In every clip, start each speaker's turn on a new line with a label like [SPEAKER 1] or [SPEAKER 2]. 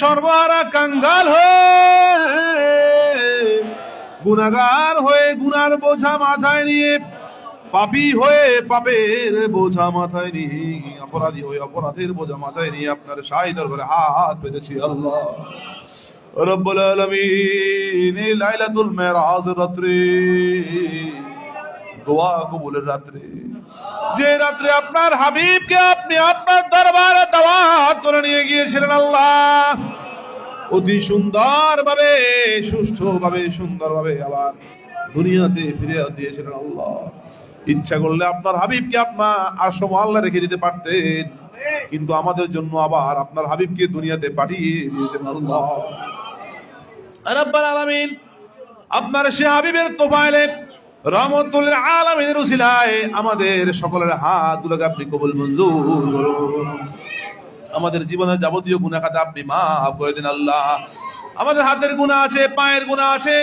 [SPEAKER 1] সর্বহারা কাঙ্গাল হয়ে গুনাগার হয়ে গুনার বোঝা মাথায় নিয়ে, পাপী হয়ে পাপের বোঝা মাথায় নিয়ে, অপরাধী হয়ে অপরাধের বোঝা মাথায় নিয়ে আপনার সাই দরবারে হাত পেতেছি আল্লাহ। রব্বুল আলামিন লাইলাতুল মেরাজ রাত্রে, দোয়া কবুলের রাত্রে। যে রাত্রে আপনার হাবিবকে আপনি আপনার দরবারে দাওয়াত করে নিয়ে গিয়েছিলেন আল্লাহ। অতি সুন্দর ভাবে সুষ্ঠু ভাবে সুন্দর ভাবে আবার দুনিয়াতে ফিরে দিয়েছিলেন আল্লাহ। ইচ্ছা করলে আপনার হাবিবকে আপনার আসম আল্লাহ রেখে দিতে পারতেন, কিন্তু আমাদের জন্য আবার আপনার হাবিবকে দুনিয়াতে পাঠিয়ে দিয়েছেন আল্লাহ। রাব্বাল আলামিন, আপনার সে হাবিবের তোফাইলে আমাদের সকলের হাত গুলোকে আপনি কবুল, মঞ্জুর আমাদের জীবনের যাবতীয় খাতা আপনি মাফ করে দিন আল্লাহ। আমাদের হাতের গুণা আছে, পায়ের গুণা আছে,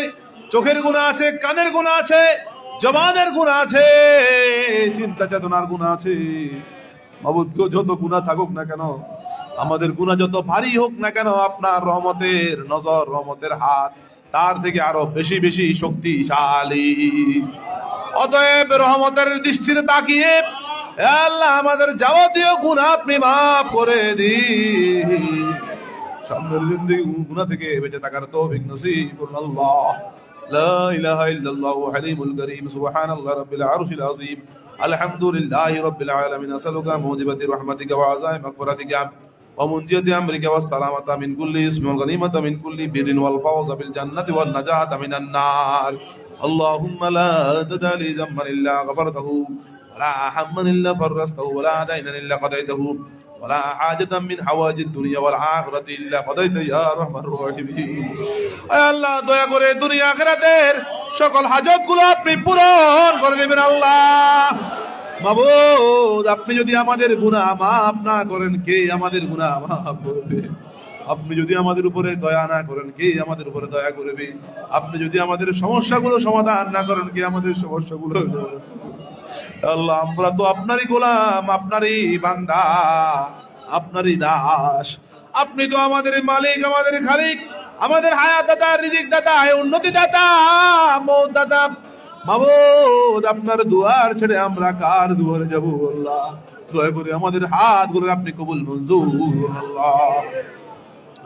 [SPEAKER 1] চোখের গুণা আছে, কানের গুণা আছে, জবানের গুণা আছে, চিন্তা চেতনার গুণা আছে। যত গুণা থাকুক না কেন, আমাদের গুণা যত ভারী হোক না কেন, আপনার রহমতের, নজর রহমতের হাত তার থেকে আরো বেশি বেশি শক্তিশালী অতএব রহমতের দৃষ্টিতে তাকিয়ে হে আল্লাহ আমাদের যাবতীয় গুণা আপনি মাফ করে দিন সামনের জিন্দগি গুণা থেকে বেঁচে থাকার তৌফিক নসিব করুন আল্লাহ لا إله إلا الله حليم الكريم سبحان الله رب العرش العظيم الحمد لله رب العالمين أسألك موجبة رحمتك وعزائم مغفرتك ومنجية أمرك والسلامة من كل اسم والغنيمة من كل بر والفوز بالجنة والنجاة من النار اللهم لا تدع لي ذنبا إلا غفرته ولا هما إلا فرجته ولا دينا إلا قضيته ولا حاجة من حوائج الدنيا والآخرة إلا قضيت يا أرحم الراحمين আয় আল্লাহ দয়া করে দুনিয়া আখিরাতের সকল হাজত গুলো আপনি পূরণ করে দেবেন আল্লাহ মাবুদ আপনি যদি আমাদের গুনাহ মাফ না করেন, কে আমাদের গুনাহ মাফ করবে? আপনি যদি আমাদের উপরে দয়া না করেন, কে আমাদের উপরে দয়া করবে? আপনি যদি আমাদের সমস্যাগুলো সমাধান না করেন, কে আমাদের সমস্যাগুলো আল্লাহ, আমরা তো আপনারই গোলাম, আপনারই বান্দা, আপনারই দাস। আপনি তো আমাদের মালিক, আমাদের খালিক, আমাদের হায়াত দাতা রিজিক দাতা উন্নতি দাতা মৌত দাতা মাবুদ, আপনার দুয়ার ছেড়ে আমরা কার দুয়ারে যাব? আল্লাহ, দয়া করে আমাদের হাতগুলো আপনি কবুল মঞ্জুর আল্লাহ।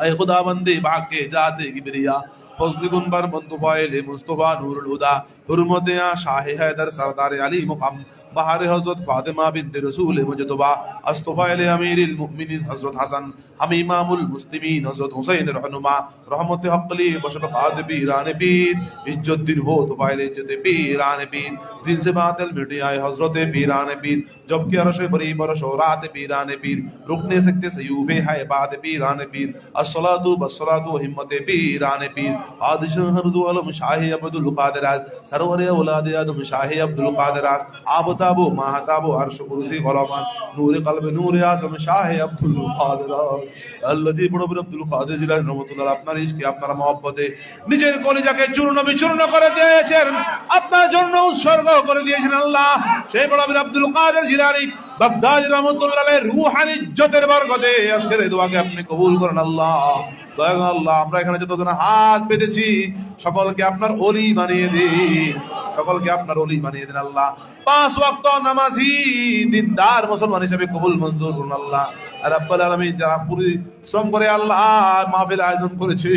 [SPEAKER 1] اے خدا بندے باقے جاتے کبریا فضل گنبر منتفائل مصطفیٰ نور الہدا حرمت شاہ حیدر سردار علی مقام بہار حضرت فاطمہ بنت رسول مجتبہ استفائل امیر المؤمنین حضرت حسن امام المسلمین حضرت حسین رحنما رحمت حقلی مشرقات بیران بید عجت دل ہو تو فائل عجت بیران بید دل سے باطل مٹی آئے حضرت بیران بید جبکہ عرش بری پر شورات بیران بید رکنے سکتے سیوب ہے بات بیران بید الصلاة والصلاة و حمت بیران بید آدشہ حمد و علم شاہ عبد القادر از আপনার ইশকে, আপনার মহব্বতে। নিজের কলিজাকে চূর্ণ বিচূর্ণ করে দিয়েছেন। আপনার জন্য উৎসর্গ করে দিয়েছেন আল্লাহ। সেই বড় আব্দুল কাদের জিলানী বাগদাদ রহমতুল্লাহ রুহানি ইজ্জতের বর্গতে আজকের এই দোয়াকে আপনি কবুল করেন আল্লাহ। আল্লাহ, আমরা এখানে যতজন হাত পেতেছি সকলকে আপনার অলি বানিয়ে দিন। সকলকে আপনার অলি বানিয়ে দিন আল্লাহ। পাঁচ ওয়াক্ত নামাজি দিনদার মুসলমান হিসেবে কবুল মঞ্জুর করুন আল্লাহ। আর আব্বাল আলমী যারা পরিশ্রম করে আল্লাহ মাহফিল আয়োজন করেছে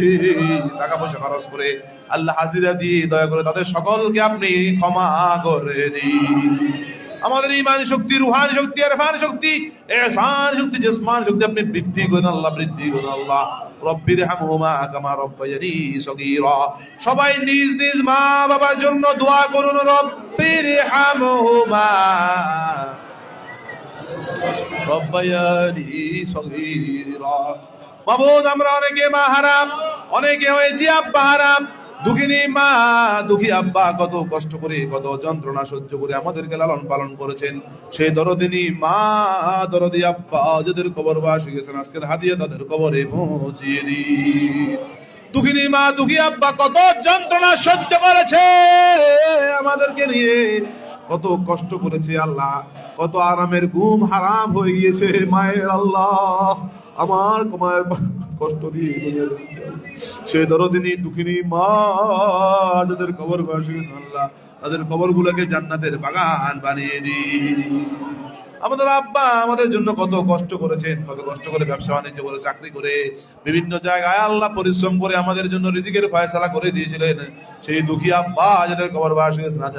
[SPEAKER 1] টাকা পয়সা খরচ করে আল্লাহ হাজিরা দিয়ে দয়া করে তাদের সকলকে আপনি ক্ষমা করে দিন। আমাদের ইমানি শক্তি, রুহানি শক্তি, আরফানি শক্তি, এহসান শক্তি, জিসমান শক্তি, আপনি বৃদ্ধি করেন আল্লাহ, বৃদ্ধি করেন আল্লাহ। রব্বির হামহুমা কামা রব্বায়ানি সগীরা। সবাই নিজ নিজ মা বাবার জন্য দোয়া করুন, রব্বির হামহুমা। রব্বায়ানি সগীরা। মাবুদ, আমরা অনেকে মা হারাম, অনেকে হয়েছি আব্বা হারাম। দুঃখিনী মা, দুঃখী আব্বা, কত কষ্ট করে, কত যন্ত্রণা সহ্য করে আমাদেরকে লালন পালন করেছেন। সেই দরদিনী মা, দরদি আব্বা, যাদের কবর বাস গেছেন, আজকের হাদিয়া তাদের কবরে পৌঁছিয়ে দিন। দুঃখিনী মা, দুঃখী আব্বা, কত যন্ত্রণা সহ্য করেছে আমাদেরকে নিয়ে। কত কষ্ট করেছে আল্লাহ, কত আরামের ঘুম হারাম হয়ে গিয়েছে মায়ের আল্লাহ। আমার কমায় কষ্ট দিয়ে দুনিয়া। সেই দরদিনী দুঃখিনী মা যাদের খবর বাসী আল্লাহ তাদের কবর গুলোকে জান্নাতের বাগান বানিয়ে দিন। আমাদের আব্বা আমাদের জন্য কত কষ্ট করেছেন, কত কষ্ট করে ব্যবসা বাণিজ্য করে, চাকরি করে, বিভিন্ন জায়গায় আল্লাহ পরিশ্রম করে আমাদের জন্য রিজিকের ফয়সালা করে দিয়েছিলেন। সেই দুঃখী আব্বা যাদের কবর বাস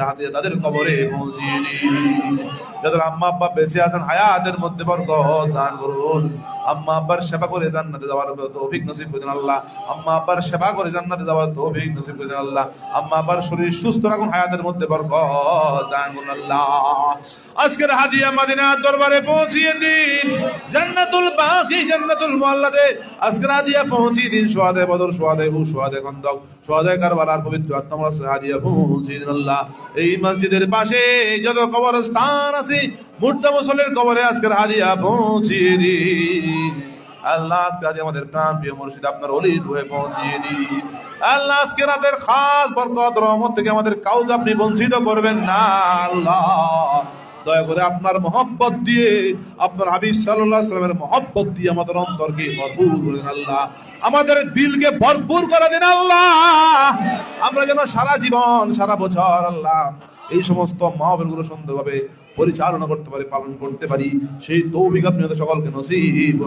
[SPEAKER 1] হাতে তাদের কবরে পৌঁছিয়ে যাদের আম্মা আব্বা বেঁচে আছেন, হায়াতের মধ্যে বরকত দান করুন। আম্মা আব্বার সেবা করে জান্নাতে যাওয়ার তৌফিক নসিব করে আল্লাহ। আম্মা আব্বার সেবা করে জান্নাতে যাওয়ার তৌফিক নসিব করে আল্লাহ। আম্মা আব্বার শরীর সুস্থ রাখুন, হায়াতের মধ্যে বরকত দান আল্লাহ। আজকের হাদিয়া মাদিনা দরবারে পৌঁছিয়ে দিন। জান্নাতুল বাকি, জান্নাতুল মুআল্লাদে। আজকের হাদিয়া পৌঁছিয়ে দিন। সোয়াদে বদর, সোয়াদে হু সোয়াদে খন্দক সোয়াদে কারবালার পবিত্র আত্মা হাদিয়া পৌঁছিয়ে দিন আল্লাহ। এই মসজিদের পাশে যত কবরস্থান আছে, মুর্দা মুসলের কবরে আজকের হাদিয়া পৌঁছিয়ে দিন। আল্লাহ আজকে আজ আমাদের প্রাণ প্রিয় মুর্শিদ, আপনার অলিদ হয়ে পৌঁছিয়ে দিন আল্লাহ আজকে রাতের খাস বরকত, রহমত থেকে আমাদের কাউকে আপনি বঞ্চিত করবেন না, আল্লাহ। দয়া করে আপনার মহব্বত দিয়ে, আপনার হাবিব সাল্লাহ সাল্লামের মহব্বত দিয়ে আমাদের অন্তরকে ভরপুর করে দিন, আল্লাহ। আমাদের দিলকে ভরপুর করে দিন, আল্লাহ। আমরা যেন সারা জীবন, সারা বছর, আল্লাহ এই সমস্ত মাহফিলগুলো সুন্দরভাবে পরিচালনা করতে পারি, পালন করতে পারি। সেই তৌফিক আপনি আমাদের সকলকে নসিব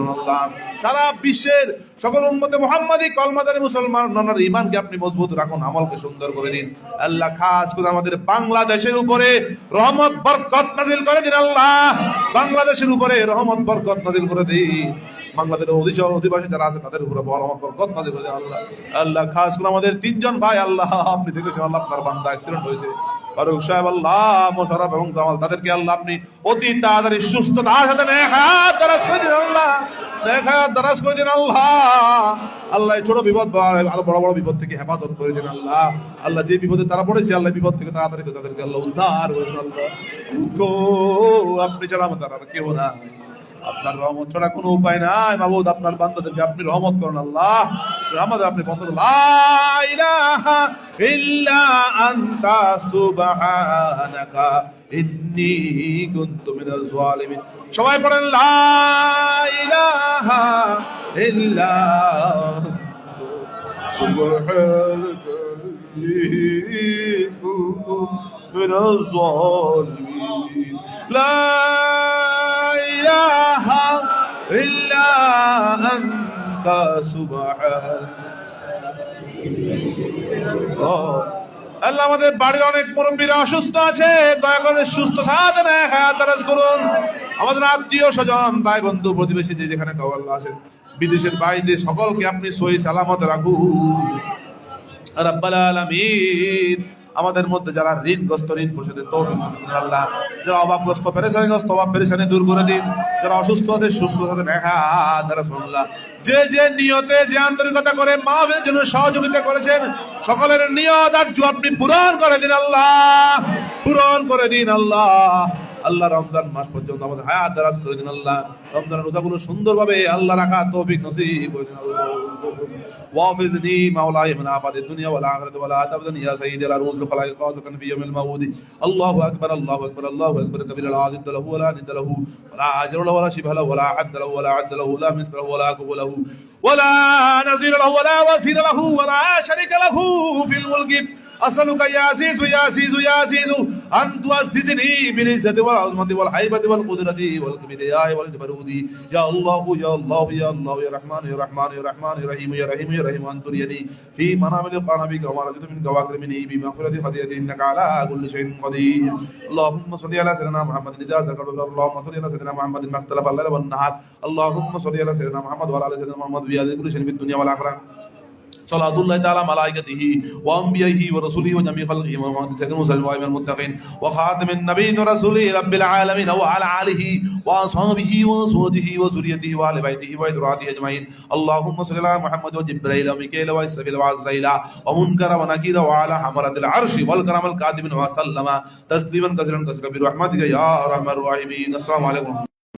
[SPEAKER 1] সারা বিশ্বের সকল উম্মতে মোহাম্মদী কলমাদারি মুসলমান নানার ইমানকে আপনি মজবুত রাখুন, আমলকে সুন্দর করে দিন। আল্লাহ খাস করে আমাদের বাংলাদেশের উপরে রহমত, বরকত নাজিল করে দিন আল্লাহ। বাংলাদেশের উপরে রহমত, বরকত নাজিল করে দিন। বাংলাদেশের অধিবাসী যারা আছে, তাদের উপরে বড় আমার বরকত আল্লাহ আল্লাহ, খাস করে আমাদের তিনজন ভাই, আল্লাহ, আপনি দেখেছেন, আল্লাহ আপনার বান্দা অ্যাক্সিডেন্ট হয়েছে। ফারুক সাহেব, আল্লাহ, মোশারফ এবং জামাল, তাদেরকে আল্লাহ আপনি অতি তাড়াতাড়ি সুস্থতার সাথে করে দিন, আল্লাহ। করে দিন, আল্লাহ। আল্লাহ ছোট বিপদ আরও বড় বড় বিপদ থেকে হেফাজত করে দিন, আল্লাহ। আল্লাহ, যে বিপদে তারা পড়েছে, আল্লাহ বিপদ থেকে তাড়াতাড়ি তাদেরকে আল্লাহ উদ্ধার করে দিন, আল্লাহ। আপনি ছাড়া আমাদের আর কেউ না আপনার রহমত ছাড়া কোনো উপায় নাই। মাহবুদ আপনার বান্দাদেরকে আপনি রহমত করুন, আল্লাহ। আমাদের আপনি বন্ধ করুন। সবাই পড়েন লা ইলাহা أنت سبحانك আল্লাহ আমাদের বাড়ির অনেক মুরব্বীরা অসুস্থ আছে দয়া করে সুস্থ সাধনে হায়াত দারাজ করুন আমাদের আত্মীয় স্বজন ভাই বন্ধু প্রতিবেশী যে যেখানে কবল্লা আছেন বিদেশের বাইরে সকলকে আপনি সহি সালামত রাখুন রাব্বাল আলামিন আমাদের মধ্যে যারা ঋণগ্রস্ত ঋণ পরিশোধের তৌফিক আল্লাহ। যারা অভাবগ্রস্ত, পেরেশানিগ্রস্ত অভাব পেরেশানি দূর করে দিন। যারা অসুস্থ আছে, সুস্থ আছে দেখা দ্বারা শুনলাম যে যে নিয়তে, যে আন্তরিকতা করে মাহফিলের জন্য সহযোগিতা করেছেন, সকলের নিয়ত আর আপনি পূরণ করে দিন আল্লাহ। পূরণ করে দিন আল্লাহ। আল্লাহ রমজান মাস পর্যন্ত আমাদের হায়াত দারাজ করে দিন আল্লাহ। রমজানের রোজাগুলো সুন্দরভাবে আল্লাহ রাখা তৌফিক নসিব করে দিন আল্লাহ। وافزني مولاي من آفات الدنيا والآخرة ولا تبذني يا سيدي الأرواح الخلائق خاصة في يوم الموعود. الله أكبر الله أكبر الله أكبر. كبير لا عدد له ولا ند له ولا أجر له ولا شبه له ولا عد له ولا عد له ولا مثل له ولا كف له ولا نظير له ولا وزير له ولا شريك له في الملك. أسألك يا عزيز يا عزيز يا عزيز أن تعززني بالعزة والعظمة والهيبة والقدرة والكبرياء والجبروت يا الله يا الله يا الله يا رحمن يا رحمن يا رحمن يا رحيم يا رحيم يا رحيم أن تريني في منام لقانا بك وما رجت من كواكب مني بمغفرة خطيئتي إنك على كل شيء قدير اللهم صل على سيدنا محمد إذا ذكرت اللهم صل على سيدنا محمد ما اختلف الليل والنهار اللهم صل على سيدنا محمد وعلى آل سيدنا محمد في هذه كل شيء في الدنيا والآخرة صلاة الله تعالى ملائكته وأنبيائه ورسله وجميع خلقه ومحمد سيد المرسلين وإمام المتقين وخاتم النبيين ورسوله رب العالمين وعلى آله وأصحابه وأزواجه وذريته وآل بيته وذراته أجمعين. اللهم صل على محمد وجبريل وميكائيل وإسرافيل وعزرائيل ومنكر ونكير وعلى حمرة العرش والكرم الكاتبين وسلم. تسليما كثيرا كثيرا برحمتك يا أرحم الراحمين. السلام عليكم.